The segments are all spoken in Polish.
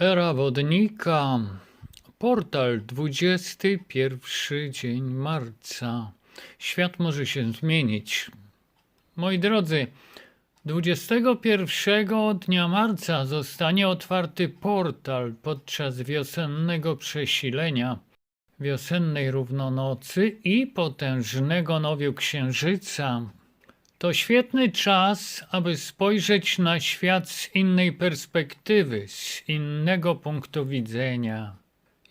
Era wodnika. Portal 21 dzień marca. Świat może się zmienić. Moi drodzy, 21 dnia marca zostanie otwarty portal podczas wiosennego przesilenia, wiosennej równonocy i potężnego nowiu księżyca. To świetny czas, aby spojrzeć na świat z innej perspektywy, z innego punktu widzenia.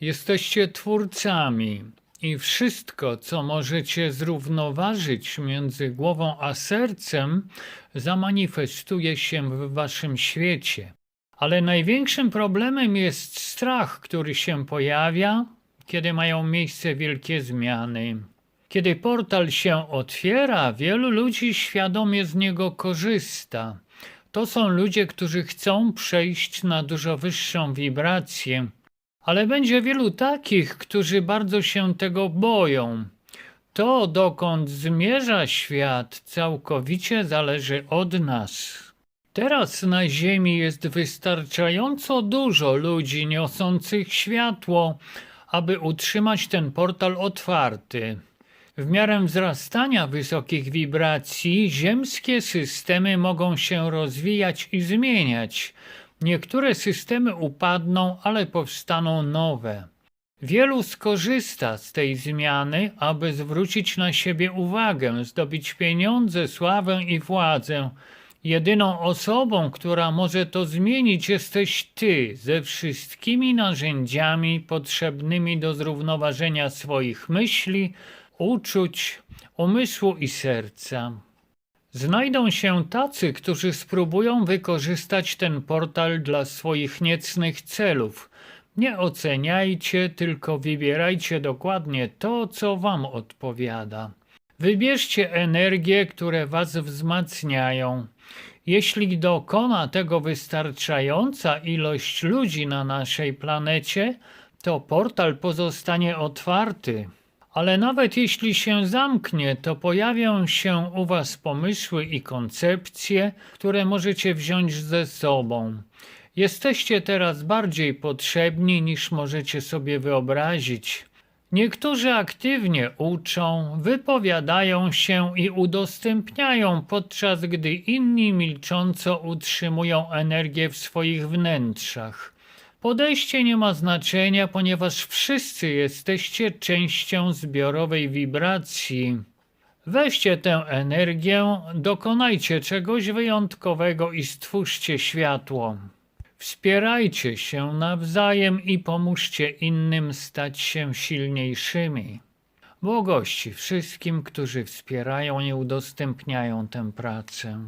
Jesteście twórcami i wszystko, co możecie zrównoważyć między głową a sercem, zamanifestuje się w waszym świecie. Ale największym problemem jest strach, który się pojawia, kiedy mają miejsce wielkie zmiany. Kiedy portal się otwiera, wielu ludzi świadomie z niego korzysta. To są ludzie, którzy chcą przejść na dużo wyższą wibrację, ale będzie wielu takich, którzy bardzo się tego boją. To, dokąd zmierza świat, całkowicie zależy od nas. Teraz na Ziemi jest wystarczająco dużo ludzi niosących światło, aby utrzymać ten portal otwarty. W miarę wzrastania wysokich wibracji ziemskie systemy mogą się rozwijać i zmieniać. Niektóre systemy upadną, ale powstaną nowe. Wielu skorzysta z tej zmiany, aby zwrócić na siebie uwagę, zdobyć pieniądze, sławę i władzę. Jedyną osobą, która może to zmienić, jesteś ty, ze wszystkimi narzędziami potrzebnymi do zrównoważenia swoich myśli, uczuć, umysłu i serca. Znajdą się tacy, którzy spróbują wykorzystać ten portal dla swoich niecnych celów. Nie oceniajcie, tylko wybierajcie dokładnie to, co Wam odpowiada. Wybierzcie energie, które Was wzmacniają. Jeśli dokona tego wystarczająca ilość ludzi na naszej planecie, to portal pozostanie otwarty. Ale nawet jeśli się zamknie, to pojawią się u Was pomysły i koncepcje, które możecie wziąć ze sobą. Jesteście teraz bardziej potrzebni niż możecie sobie wyobrazić. Niektórzy aktywnie uczą, wypowiadają się i udostępniają, podczas gdy inni milcząco utrzymują energię w swoich wnętrzach. Podejście nie ma znaczenia, ponieważ wszyscy jesteście częścią zbiorowej wibracji. Weźcie tę energię, dokonajcie czegoś wyjątkowego i stwórzcie światło. Wspierajcie się nawzajem i pomóżcie innym stać się silniejszymi. Błogości wszystkim, którzy wspierają i udostępniają tę pracę.